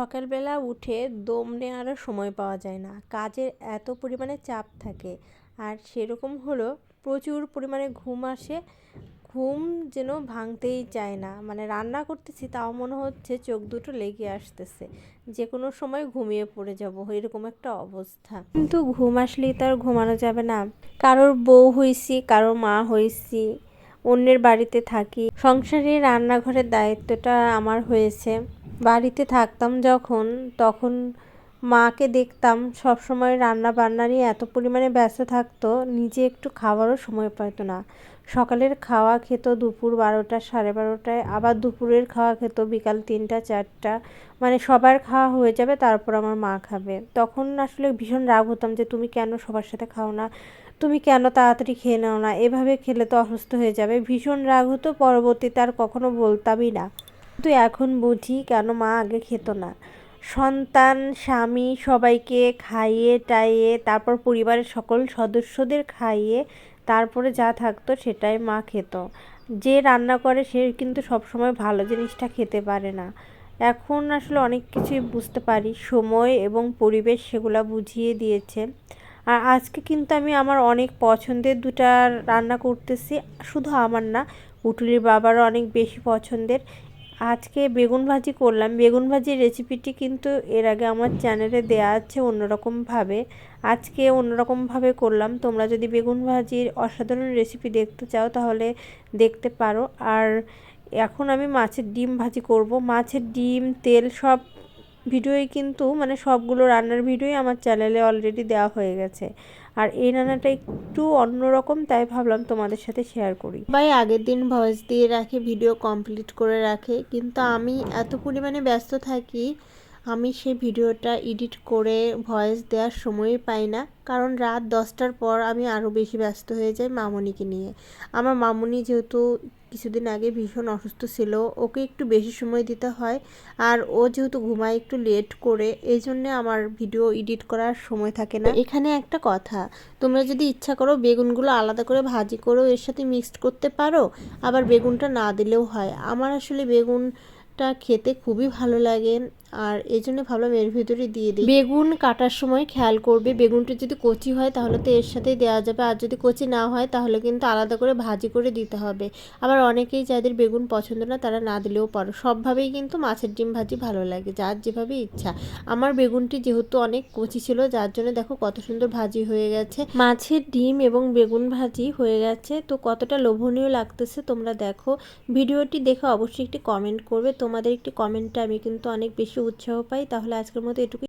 সকালবেলা উঠে দম নেওয়ারও সময় পাওয়া যায় না। কাজের এত পরিমাণে চাপ থাকে। আর সেরকম হলো প্রচুর পরিমাণে ঘুম আসে। ঘুম যেন ভাঙতেই চায় না। মানে রান্না করতেছি তাও মনে হচ্ছে চোখ দুটো লেগে আসতেছে। যে কোনো সময় ঘুমিয়ে পড়ে যাব, এরকম একটা অবস্থা। কিন্তু ঘুম আসলেই তো আর ঘুমানো যাবে না। কারোর বউ হইছি, কারোর মা হইছি, অন্যের বাড়িতে থাকি। সংসারে রান্নাঘরের দায়িত্বটা আমার হয়েছে। বাড়িতে থাকতাম যখন, তখন মাকে দেখতাম সব সময় রান্না বান্না নিয়ে এত পরিমাণে ব্যস্ত থাকতো, নিজে একটু খাওয়ারও সময় পাইতো না। সকালের খাওয়া খেত দুপুর বারোটা, সাড়ে বারোটায়, আবার দুপুরের খাওয়া খেত বিকাল তিনটা, চারটা। মানে সবার খাওয়া হয়ে যাবে, তারপর আমার মা খাবে। তখন আসলে ভীষণ রাগ হতাম যে, তুমি কেন সবার সাথে খাও না? তুমি কেন তাড়াতাড়ি খেয়ে নাও না? এভাবে খেলে তো অসুস্থ হয়ে যাবে। ভীষণ রাগ হতো, পরবর্তীতে আর কখনো বলতামই না। কিন্তু এখন বুঝি কেন মা আগে খেত না। সন্তান, স্বামী সবাইকে খাইয়ে, টাইয়ে, তারপর পরিবারের সকল সদস্যদের খাইয়ে, তারপরে যা থাকতো সেটাই মা খেত। যে রান্না করে সে কিন্তু সবসময় ভালো জিনিসটা খেতে পারে না। এখন আসলে অনেক কিছুই বুঝতে পারি। সময় এবং পরিবেশ সেগুলা বুঝিয়ে দিয়েছে। আর আজকে কিন্তু আমি আমার অনেক পছন্দের দুটা রান্না করতেছি। শুধু আমার না, উটুলির বাবারও অনেক বেশি পছন্দের। আজকে বেগুন ভাজি করলাম। বেগুন ভাজির রেসিপিটি কিন্তু এর আগে আমার চ্যানেলে দেয়া আছে অন্যরকমভাবে। আজকে অন্যরকমভাবে করলাম। তোমরা যদি বেগুন ভাজির অসাধারণ রেসিপি দেখতে চাও তাহলে দেখতে পারো। আর এখন আমি মাছের ডিম ভাজি করব। মাছের ডিম, তেল সব ভিডিওই কিন্তু মানে সবগুলো রান্নার ভিডিওই আমার চ্যানেলে অলরেডি দেওয়া হয়ে গেছে। আর এই রান্নাটা একটু অন্যরকম, তাই ভাবলাম তোমাদের সাথে শেয়ার করি। ভাই আগের দিন ভয়েস দিয়ে রাখে ভিডিও কমপ্লিট করে রাখে, কিন্তু আমি এত পরিমাণে ব্যস্ত থাকি আমি সেই ভিডিওটা এডিট করে ভয়েস দেওয়ার সময়ই পাই না। কারণ রাত দশটার পর আমি আরও বেশি ব্যস্ত হয়ে যাই মামনিকে নিয়ে। আমার মামনি যেহেতু কিছুদিন আগে ভীষণ অসুস্থ ছিল, ওকে একটু বেশি সময় দিতে হয় আর ও যেহেতু ঘুমায় একটু লেট করে এই জন্যে আমার ভিডিও এডিট করার সময় থাকে না। এখানে একটা কথা, তোমরা যদি ইচ্ছা করো বেগুনগুলো আলাদা করে ভাজি করেও এর সাথে মিক্সড করতে পারো, আবার বেগুনটা না দিলেও হয়। আমার আসলে বেগুনটা খেতে খুবই ভালো লাগে। আর এই জন্য ভাবলাম এর ভিতরে দিয়ে দিই। বেগুন কাটার সময় খেয়াল করবে, বেগুনটা যদি কচি হয় তাহলে তো এর সাথেই দেওয়া যাবে, আর যদি কচি না হয় তাহলে কিন্তু আলাদা করে ভাজি করে দিতে হবে। আবার অনেকেই যাদের বেগুন পছন্দ না তারা না দিলেও পারো। সবভাবেই কিন্তু মাছের ডিম ভাজি ভালো লাগে, যার যেভাবে ইচ্ছা। আমার বেগুনটি যেহেতু অনেক কচি ছিল, যার জন্য দেখো কত সুন্দর ভাজি হয়ে গেছে। মাছের ডিম এবং বেগুন ভাজি হয়ে গেছে, তো কতটা লোভনীয় লাগতেছে তোমরা দেখো। ভিডিওটি দেখে অবশ্যই একটি কমেন্ট করবে। তোমাদের একটি কমেন্টটা আমি কিন্তু অনেক বেশি উৎসাহ পাই তাহলে আজকের মতো এটুকু